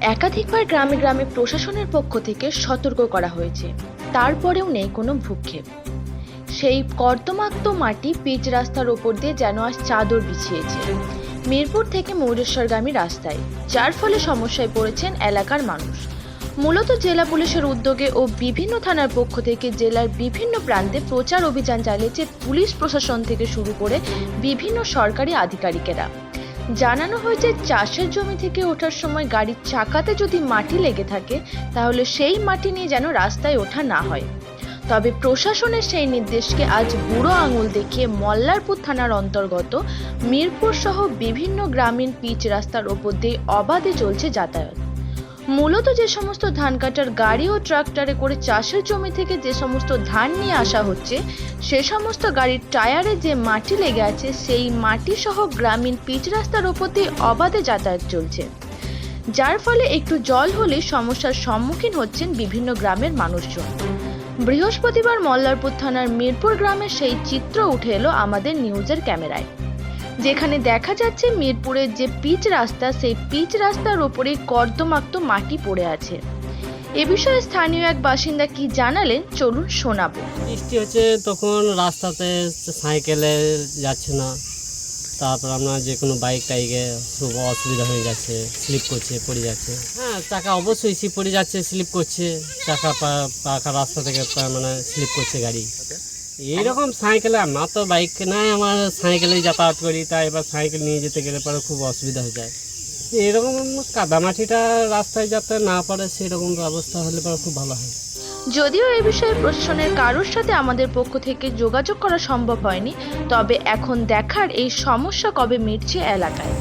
একাধিকবার গ্রামে গ্রামে প্রশাসনের পক্ষ থেকে সতর্ক করা হয়েছে। তারপরেও নেই কোনো ভূক্ষেপ। সেই কর্দমাক্ত মাটি পিচ রাস্তার ওপর দিয়ে যেন আজ চাদর বিছিয়েছে। মিরপুর থেকে ময়ূরেশ্বরগামী রাস্তায়, যার ফলে সমস্যায় পড়েছেন এলাকার মানুষ। মূলত জেলা পুলিশের উদ্যোগে ও বিভিন্ন থানার পক্ষ থেকে জেলার বিভিন্ন প্রান্তে প্রচার অভিযান চালিয়েছে পুলিশ প্রশাসন থেকে শুরু করে বিভিন্ন সরকারি আধিকারিকেরা। জানানো হয়েছে, চাষের জমি থেকে ওঠার সময় গাড়ির চাকাতে যদি মাটি লেগে থাকে, তাহলে সেই মাটি নিয়ে যেন রাস্তায় ওঠা না হয়। তবে প্রশাসনের সেই নির্দেশকে আজ বুড়ো আঙুল দেখিয়ে মল্লারপুর থানার অন্তর্গত মিরপুর সহ বিভিন্ন গ্রামীণ পিচ রাস্তার ওপর দিয়ে অবাধে চলছে যাতায়াত। মূলত যে সমস্ত ধান কাটার গাড়ি ও ট্রাক্টরে করে চাষের জমি থেকে যে সমস্ত ধান নিয়ে আসা হচ্ছে, সে সমস্ত গাড়ির টায়ারে যে মাটি লেগে আছে, সেই মাটি সহ গ্রামীণ পিচ রাস্তার দিয়ে অবাধে যাতায়াত চলছে। যার ফলে একটু জল হলে সমস্যার সম্মুখীন হচ্ছেন বিভিন্ন গ্রামের মানুষজন। বৃহস্পতিবার মল্লারপুর থানার মিরপুর গ্রামের সেই চিত্র উঠে এলো আমাদের নিউজের ক্যামেরায়। যেখানে দেখা যাচ্ছে মিরপুরের যে পিচ রাস্তা, সেই পিচ রাস্তার ওপরে কর্দমাক্ত মাটি পড়ে আছে। এ বিষয়ে স্থানীয় এক বাসিন্দা কি জানালেন, চলুন শোনাবো। বৃষ্টি হচ্ছে তখন রাস্তাতে সাইকেলে যাচ্ছে না। তারপর আপনার যে কোনো বাইক, টাইকে খুব অসুবিধা হয়ে যাচ্ছে, স্লিপ করছে, পড়ে যাচ্ছে। হ্যাঁ চাকা অবশ্যই স্লিপ পড়ে যাচ্ছে, স্লিপ করছে। চাকা পা- পাকা রাস্তা থেকে মানে স্লিপ করছে গাড়ি। এইরকম সাইকেলে আমার তো বাইক নাই, আমার সাইকেলেই যাতায়াত করি তাই এবার সাইকেল নিয়ে যেতে গেলে পরে খুব অসুবিধা হয়ে যায়। এরকম কাদামাটিটা রাস্তায় যাতে না পারে সেরকম ব্যবস্থা হলে পরে খুব ভালো হয়। যদিও এ বিষয়ে প্রশাসনের কারোর সাথে আমাদের পক্ষ থেকে যোগাযোগ করা সম্ভব হয়নি, তবে এখন দেখার এই সমস্যা কবে মিটছে এলাকায়।